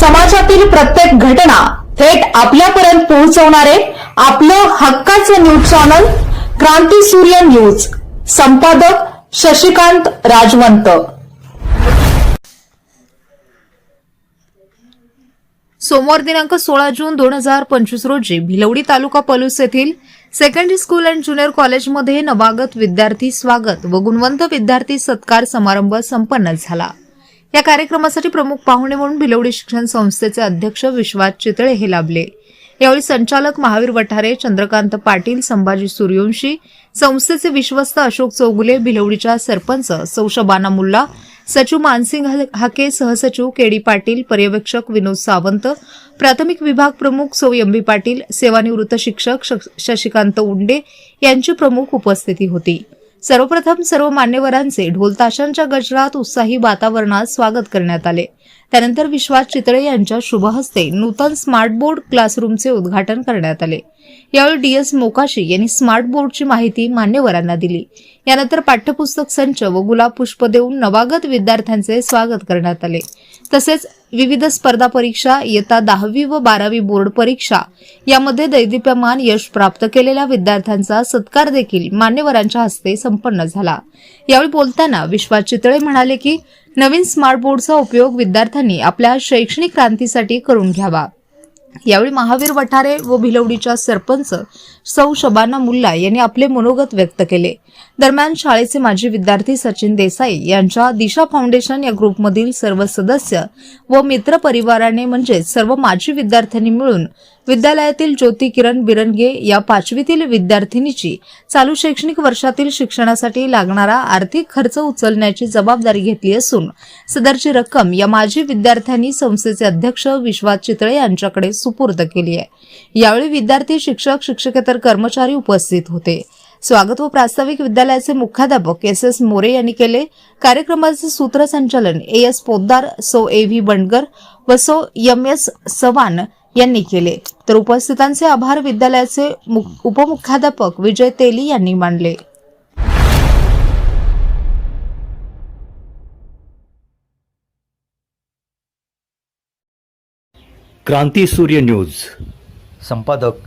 समाजातील प्रत्येक घटना थेट आपल्यापर्यंत पोहोचवणारे आपलं हक्काचं न्यूज चॅनल क्रांती सूर्य न्यूज. संपादक शशिकांत राजवंत. सोमवार दिनांक सोळा जून दोन हजार पंचवीस रोजी भिलवडी तालुका पलूस येथील सेकंडरी स्कूल अँड ज्युनियर कॉलेजमध्ये नवागत विद्यार्थी स्वागत व गुणवंत विद्यार्थी सत्कार समारंभ संपन्न झाला. या कार्यक्रमासाठी प्रमुख पाहुणे म्हणून भिलवडी शिक्षण संस्थेचे अध्यक्ष विश्वास चितळे हे लाभले. यावेळी संचालक महावीर वठारे चंद्रकांत पाटील संभाजी सूर्यवंशी संस्थेचे विश्वस्त अशोक चौगुले भिलवडीच्या सरपंच सौशबाना मुल्ला सचिव मानसिंग हाके सहसचिव केडी पाटील पर्यवेक्षक विनोद सावंत प्राथमिक विभाग प्रमुख सौ पाटील सेवानिवृत्त शिक्षक श- शशिकांत उंडे यांची प्रमुख उपस्थिती होती. सर्वप्रथम सर्व मान्यवरांचे ढोलताशांच्या गजरात उत्साही वातावरणात स्वागत करण्यात आले. त्यानंतर विश्वास चितळे यांच्या शुभहस्ते नूतन स्मार्ट बोर्ड क्लासरूमचे उद्घाटन करण्यात आले. यावेळी डी एस मोकाशी यांनी स्मार्ट बोर्डची माहिती मान्यवरांना दिली. यानंतर पाठ्यपुस्तक संच व गुलाब पुष्प देऊन नवागत विद्यार्थ्यांचे स्वागत करण्यात आले. तसेच विविध स्पर्धा परीक्षा इयत्ता दहावी व बारावी बोर्ड परीक्षा यामध्ये दैदिप्यमान यश प्राप्त केलेल्या विद्यार्थ्यांचा सत्कार देखील मान्यवरांच्या हस्ते संपन्न झाला. यावेळी बोलताना विश्वास चितळे म्हणाले की नवीन स्मार्ट बोर्डचा उपयोग विद्यार्थ्यांनी आपल्या शैक्षणिक क्रांतीसाठी करून घ्यावा. यावेळी महावीर वठारे व भिलवडीच्या सरपंच सौ शबाना मुल्ला यांनी आपले मनोगत व्यक्त केले. दरम्यान शाळेचे माजी विद्यार्थी सचिन देसाई यांच्या दिशा फाउंडेशन या ग्रुपमधील सर्व सदस्य व मित्र परिवाराने म्हणजेच सर्व माजी विद्यार्थ्यांनी मिळून विद्यालयातील ज्योती किरण बिरनगे या पाचवीतील विद्यार्थिनीची चालू शैक्षणिक वर्षातील शिक्षणासाठी लागणारा आर्थिक खर्च उचलण्याची जबाबदारी घेतली असून सदरची रक्कम या माजी विद्यार्थ्यांनी संस्थेचे अध्यक्ष विश्वास चितळे यांच्याकडे सुपूर्द केली आहे. यावेळी विद्यार्थी शिक्षक शिक्षकेतर कर्मचारी उपस्थित होते. स्वागत व प्रास्ताविक विद्यालयाचे मुख्याध्यापक एस एस मोरे यांनी केले. कार्यक्रमाचे सूत्रसंचालन ए एस पोद्दार सो ए व्ही बंडगर व सो एम एस चव्हाण यांनी केले. तर उपस्थितांचे आभार विद्यालयाचे उपमुख्याध्यापक विजय तेली यांनी मानले. क्रांती सूर्य न्यूज. संपादक